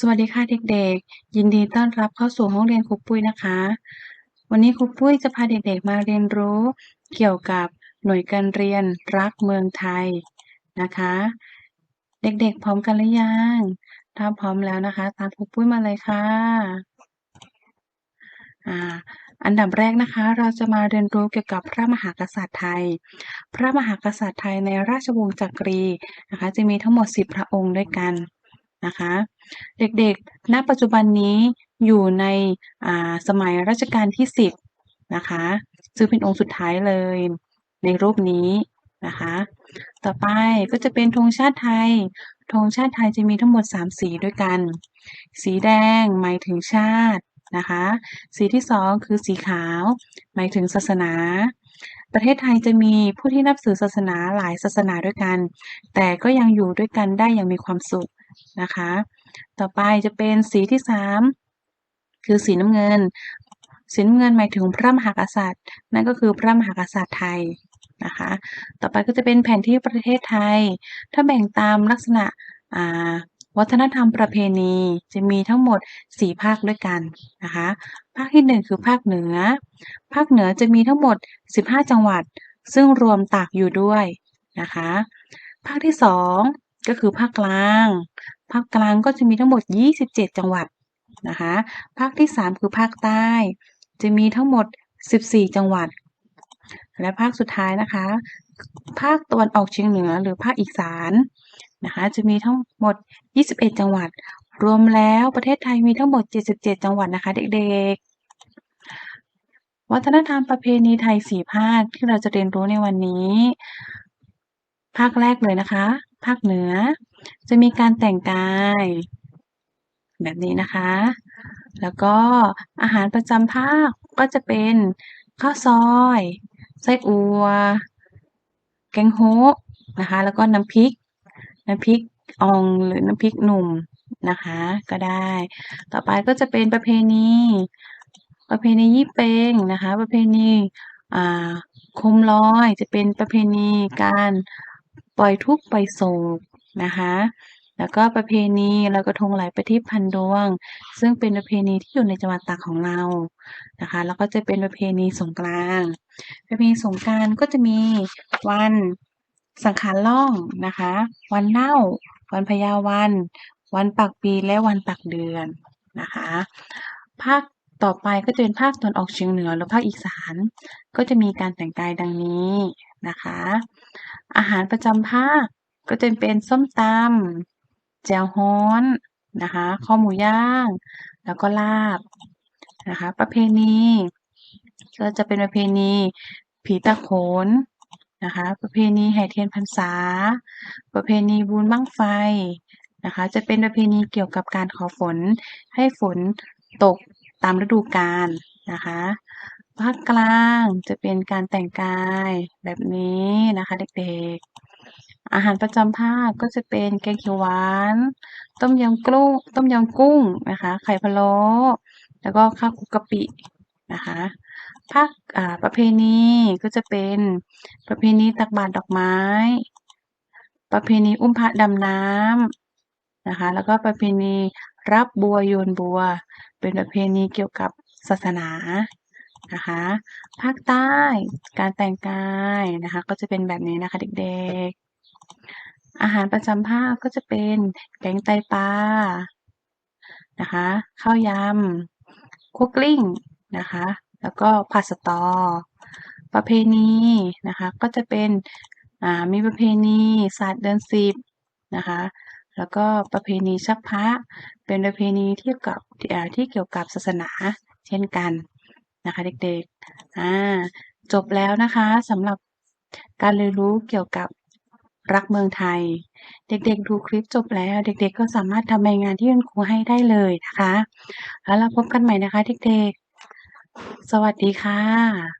สวัสดีค่ะเด็กๆ ยินดีต้อนรับเข้าสู่ห้องเรียนครูปุ้ยนะคะ วันนี้ครูปุ้ยจะพาเด็กๆมาเรียนรู้เกี่ยวกับหน่วยการเรียนรักเมืองไทยนะคะ เด็กๆ พร้อมกันหรือยัง ถ้าพร้อมแล้วนะคะ ตามครูปุ้ยมาเลยค่ะอ่าอันดับแรกนะคะเราจะมาเรียนรู้เกี่ยวกับพระมหากษัตริย์ไทย พระมหากษัตริย์ไทยในราชวงศ์จักรีนะคะ จะมีทั้งหมด 10 พระองค์ด้วยกัน นะคะ เด็กๆ ณ ปัจจุบันนี้อยู่ในสมัยรัชกาลที่ 10 นะคะซึ่งเป็นองค์สุดท้ายเลย ในรูปนี้นะคะ ต่อไปก็จะเป็นธงชาติไทยธงชาติไทยจะมีทั้งหมด 3 สีด้วยกัน สีแดงหมายถึงชาตินะคะ สีที่ 2 คือสีขาว หมายถึงศาสนา ประเทศไทยจะมีผู้ที่นับถือศาสนาหลายศาสนาด้วยกัน แต่ก็ยังอยู่ด้วยกันได้อย่างมีความสุข นะคะ ต่อไปจะเป็นสีที่ 3 คือสีน้ำเงิน สีน้ำเงินหมายถึงพระมหากษัตริย์ นั่นก็คือพระมหากษัตริย์ไทยนะคะ ต่อไปก็จะเป็นแผนที่ประเทศไทย ถ้าแบ่งตามลักษณะวัฒนธรรมประเพณีจะมีทั้งหมด 4 ภาคด้วยกันนะคะ ภาคที่ 1 คือภาคเหนือ ภาคเหนือจะมีทั้งหมด 15 จังหวัด ซึ่งรวมตากอยู่ด้วยนะคะ ภาคที่ 2 ก็คือภาคกลาง ภาคกลางก็จะมีทั้งหมด 27 จังหวัดนะคะ ภาคที่ 3 คือภาคใต้ จะมีทั้งหมด 14 จังหวัด และภาคสุดท้ายนะคะ ภาคตะวันออกเฉียงเหนือหรือภาคอีสานนะคะ จะมีทั้งหมด 21 จังหวัด รวมแล้วประเทศไทยมีทั้งหมด 77 จังหวัดนะคะเด็กๆ วัฒนธรรมประเพณีไทย 4 ภาคที่เราจะเรียนรู้ในวันนี้ ภาคแรกเลยนะคะ ภาคเหนือ จะมีการแต่งกาย แบบนี้นะคะ แล้วก็อาหารประจำภาคก็จะเป็นข้าวซอยไส้อัว แกงโฮนะคะ แล้วก็น้ำพริก น้ำพริกอองหรือน้ำพริกหนุ่มนะคะ ก็ได้ ต่อไปก็จะเป็นประเพณี ประเพณียี่เปงนะคะ ประเพณีอ่าคมลอยจะเป็นประเพณีการ ปล่อยทุกปล่อยโศกนะคะแล้วก็ประเพณีลอยกระทงไหลประทีปพันดวง ซึ่งเป็นประเพณีที่อยู่ในจังหวัดตากของเรานะคะ แล้วก็จะเป็นประเพณีสงกรานต์ประเพณีสงกรานต์ก็จะมีวันสังขารล่องนะคะ วันเน่า วันพยาวัน วันปักปีและวันปักเดือนนะคะ ภาคต่อไปก็จะเป็นภาคตอนออกเฉียงเหนือหรือภาคอีสานก็จะมีการแต่งกายดังนี้นะคะ อาหารประจำภาคก็จะเป็นส้มตำแจ่วฮ้อนนะคะข้อหมูย่าง แล้วก็ลาบนะคะ ประเพณีก็จะเป็นประเพณีผีตะโขนนะคะ ประเพณีแห่เทียนพรรษา ประเพณีบุญบั้งไฟนะคะ จะเป็นประเพณีเกี่ยวกับการขอฝนให้ฝนตกตามฤดูกาลนะคะ ภาคกลางจะเป็นการแต่งกายแบบนี้นะคะ เด็กๆ อาหารประจำภาคก็จะเป็นแกงเขียวหวาน ต้มยำกุ้ง ต้มยำกุ้งนะคะ ไข่พะโล้แล้วก็ข้าวคุกกะปินะคะ ภาคประเพณีก็จะเป็นประเพณีตักบาตรดอกไม้ ประเพณีอุ้มพระดำน้ำนะคะ แล้วก็ประเพณีรับบัวโยนบัว เป็นประเพณีเกี่ยวกับศาสนา นะคะ ภาคใต้การแต่งกายนะคะ ก็จะเป็นแบบนี้นะคะเด็กๆ อาหารประจำภาคก็จะเป็นแกงไตปลานะคะข้าวยำคั่วกลิ้งนะคะ แล้วก็ผัดสตอ ประเพณีนะคะ ก็จะเป็นมีประเพณีศาสตร์เดือนสิบนะคะแล้วก็ประเพณีชักพระเป็นประเพณีที่กับที่เกี่ยวกับศาสนาเช่นกัน นะคะเด็กๆอ่าจบแล้วนะคะสำหรับการเรียนรู้เกี่ยวกับรักเมืองไทย เด็กๆ ดูคลิปจบแล้ว เด็กๆ ก็สามารถทำรายงานที่คุณครูให้ได้เลยนะคะ แล้วเราพบกันใหม่นะคะเด็กๆ สวัสดีค่ะ